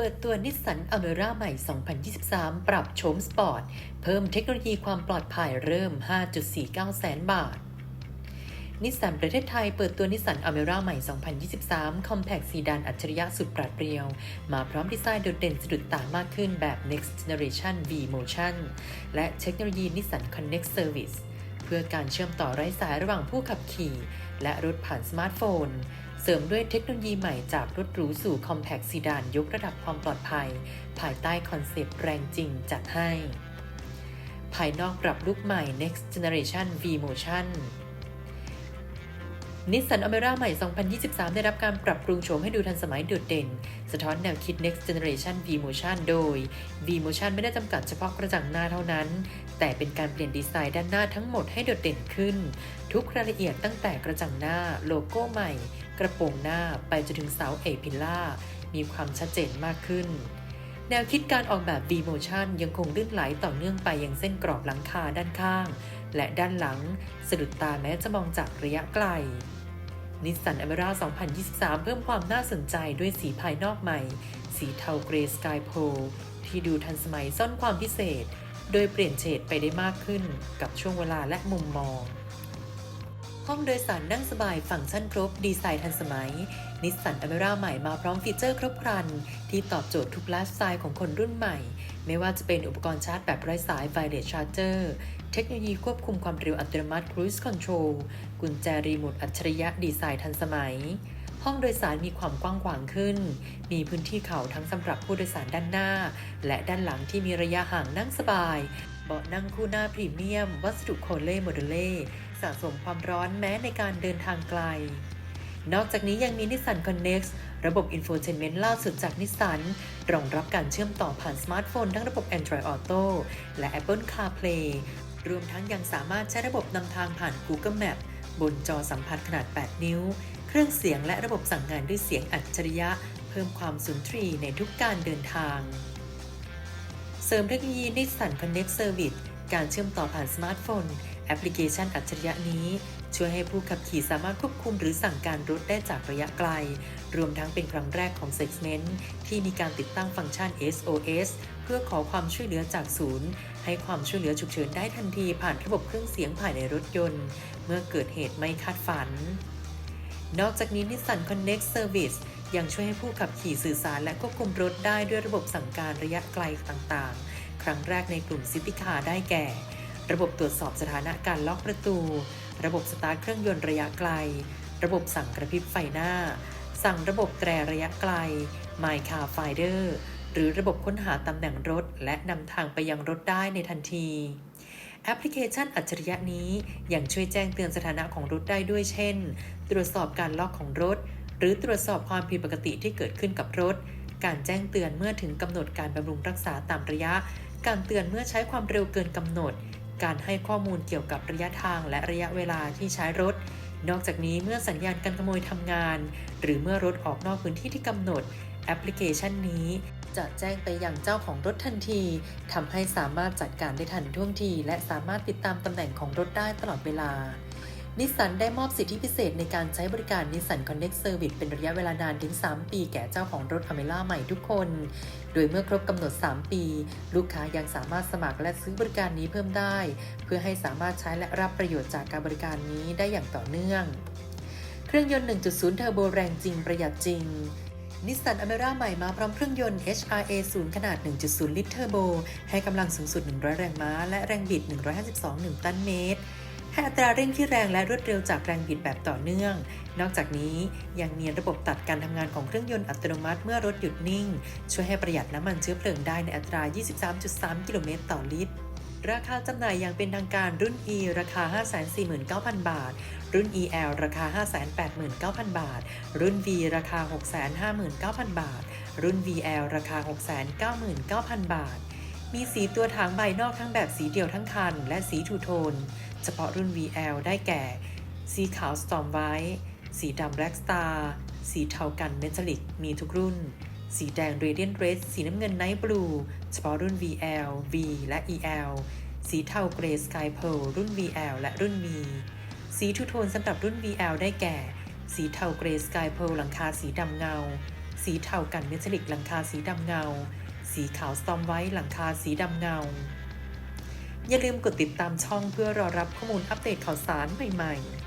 เปิดตัวนิสสันอเมร่าใหม่ 2023 ปรับโฉมสปอร์ต เพิ่มเทคโนโลยีความปลอดภัยเริ่ม 5.49 แสนบาท นิสสันประเทศไทยเปิดตัวนิสสันอเมร่าใหม่ 2023 Compact ซีดานอัจฉริยะสุดปราดเปรียว มาพร้อมดีไซน์โดดเด่นสะดุดตามากขึ้นแบบ Next Generation V Motion และเทคโนโลยีนิสสัน Connect Service เพื่อการเชื่อมต่อไร้สายระหว่างผู้ขับขี่ และรถผ่านสมาร์ทโฟน เสริมด้วยเทคโนโลยีใหม่จากรถหรูสู่คอมแพคซีดานยกระดับความปลอดภัย ภายใต้คอนเซปต์แรงจริงจัดให้ ภายนอกปรับลุกใหม่ Next Generation V Motion นิสสันอเมร่าใหม่ 2023 ได้รับการปรับปรุงโฉมให้ดูทันสมัยโดดเด่น สะท้อนแนวคิด Next Generation V Motion โดย V Motion ไม่ได้จำกัดเฉพาะกระจังหน้าเท่านั้น แต่เป็นการเปลี่ยนดีไซน์ด้านหน้าทั้งหมดให้โดดเด่นขึ้น ทุกรายละเอียดตั้งแต่กระจังหน้า โลโก้ใหม่ กระโปรงหน้าไปจนถึงเสาเอพิล่ามีความชัดเจนมากขึ้นแนวคิดการออกแบบ V Motion ยังคงลื่นไหลต่อเนื่องไปยังเส้นกรอบหลังคาด้านข้าง และด้านหลัง สะดุดตาแม้จะมองจากระยะไกล นิสสันอเมร่า2023 เพิ่มความน่าสนใจด้วยสีภายนอกใหม่ สีเทาเกรย์สกายโพลที่ดูทันสมัยซ่อนความพิเศษ โดยเปลี่ยนเฉดไปได้มากขึ้นกับช่วงเวลาและมุมมอง ห้องโดยสารนั่งสบายฟังก์ชันครบ ดีไซน์ทันสมัย นิสสันอเมร่าใหม่มาพร้อมฟีเจอร์ครบครัน ที่ตอบโจทย์ทุกไลฟ์สไตล์ของคนรุ่นใหม่ ไม่ว่าจะเป็นอุปกรณ์ชาร์จแบบไร้สาย Wireless Charger เทคโนโลยีควบคุมความเร็วอัตโนมัติ Cruise Control กุญแจรีโมทอัจฉริยะดีไซน์ทันสมัย ห้องโดยสารมีความกว้างขวางขึ้น มีพื้นที่เข่าทั้งสำหรับผู้โดยสารด้านหน้า และด้านหลังที่มีระยะห่างนั่งสบาย เบาะนั่งคู่หน้าพรีเมียม วัสดุโคเล่โมเดเล่ สะสมความร้อนแม้ในการเดินทางไกล นอกจากนี้ยังมี Nissan Connect ระบบ Infotainment ล่าสุดจากนิสสันรองรับการเชื่อมต่อผ่านสมาร์ทโฟนทั้งระบบ Android Auto และ Apple CarPlay รวมทั้งยังสามารถใช้ระบบนำทางผ่าน Google Map บนจอสัมผัสขนาด 8 นิ้ว เครื่องเสียงและระบบสั่งงานด้วยเสียงอัจฉริยะ เพิ่มความสุนทรีในทุกการเดินทาง เสริมเทคโนโลยี Nissan Connect Service การเชื่อมต่อผ่านสมาร์ทโฟน แอปพลิเคชันอัจฉริยะนี้ ช่วยให้ผู้ขับขี่สามารถควบคุมหรือสั่งการรถได้จากระยะไกล รวมทั้งเป็นครั้งแรกของ Segment ที่มีการติดตั้งฟังก์ชัน SOS เพื่อขอความช่วยเหลือจากศูนย์ ให้ความช่วยเหลือฉุกเฉินได้ทันทีผ่านระบบเครื่องเสียงภายในรถยนต์ เมื่อเกิดเหตุไม่คาดฝัน นอกจากนี้ Nissan Connect Service ยังช่วยให้ผู้ขับขี่สื่อสารและควบคุมรถได้ด้วยระบบสั่งการระยะไกลต่างๆ ครั้งแรกในกลุ่มซิติคาได้แก่ ระบบตรวจสอบสถานะการล็อกประตู ระบบสตาร์ทเครื่องยนต์ระยะไกล ระบบสั่งกระพริบไฟหน้า สั่งระบบแตรระยะไกล My Car Finder หรือระบบค้นหาตำแหน่งรถ และนำทางไปยังรถได้ในทันทีแอปพลิเคชันอัจฉริยะนี้ยังช่วยแจ้งเตือนสถานะของรถได้ด้วยเช่น ตรวจสอบการล็อกของรถ หรือตรวจสอบความผิดปกติที่เกิดขึ้นกับรถ การแจ้งเตือนเมื่อถึงกำหนดการบำรุงรักษาตามระยะ การเตือนเมื่อใช้ความเร็วเกินกำหนด การให้ข้อมูลเกี่ยวกับระยะทางและระยะเวลาที่ใช้รถ นอกจากนี้เมื่อสัญญาณการขโมยทำงาน หรือเมื่อรถออกนอกพื้นที่ที่กำหนด แอปพลิเคชันนี้ จะแจ้งไปยังเจ้าของรถทันทีทำให้สามารถจัดการได้ทันท่วงที และสามารถติดตามตำแหน่งของรถได้ตลอดเวลา นิสสันได้มอบสิทธิพิเศษในการใช้บริการนิสสัน Connect Service เป็นระยะเวลานานถึง 3 ปีแก่เจ้าของรถอเมล่าใหม่ทุกคน โดยเมื่อครบกำหนด 3 ปี ลูกค้ายังสามารถสมัครและซื้อบริการนี้เพิ่มได้ เพื่อให้สามารถใช้และรับประโยชน์จากการบริการนี้ได้อย่างต่อเนื่อง เครื่องยนต์ 1.0 เทอร์โบแรงจริงประหยัดจริงนิสสันอเมร่าใหม่มาพร้อมเครื่องยนต์ HRA 0 ขนาด 1.0 ลิตรเทอร์โบ ให้กำลังสูงสุด 100 แรงม้า และแรงบิด 152 นิวตันเมตร ให้อัตราเร่งที่แรงและรวดเร็วจากแรงบิดแบบต่อเนื่อง นอกจากนี้ยังมีระบบตัดการทำงานของเครื่องยนต์อัตโนมัติเมื่อรถหยุดนิ่ง ช่วยให้ประหยัดน้ำมันเชื้อเพลิงได้ในอัตรา 23.3 กิโลเมตรต่อลิตรราคาจำหน่ายอย่างเป็นทางการรุ่น E ราคา 549,000 บาท รุ่น EL ราคา 589,000 บาท รุ่น V ราคา 659,000 บาท รุ่น VL ราคา 699,000 บาท มีสีตัวถังใบนอกทั้งแบบสีเดียวทั้งคัน และสีทูโทน เฉพาะรุ่น VL ได้แก่ สีขาว Storm White สีดำ Black Star สีเทากันเมทัลลิกมีทุกรุ่น สีแดง Radiant Red สีน้ำเงิน Night Blue เฉพาะรุ่น VL V และ EL สีเทาเกรย์ Sky Pearl รุ่น VL และรุ่น V สีทูโทนสำหรับรุ่น VL ได้แก่ สีเทาเกรย์ Sky Pearl หลังคาสีดำเงา สีเทากันเมทัลลิกหลังคาสีดำเงา สีขาวสตอมไว้หลังคาสีดำเงา อย่าลืมกดติดตามช่องเพื่อรอรับข้อมูลอัปเดตข่าวสารใหม่ๆ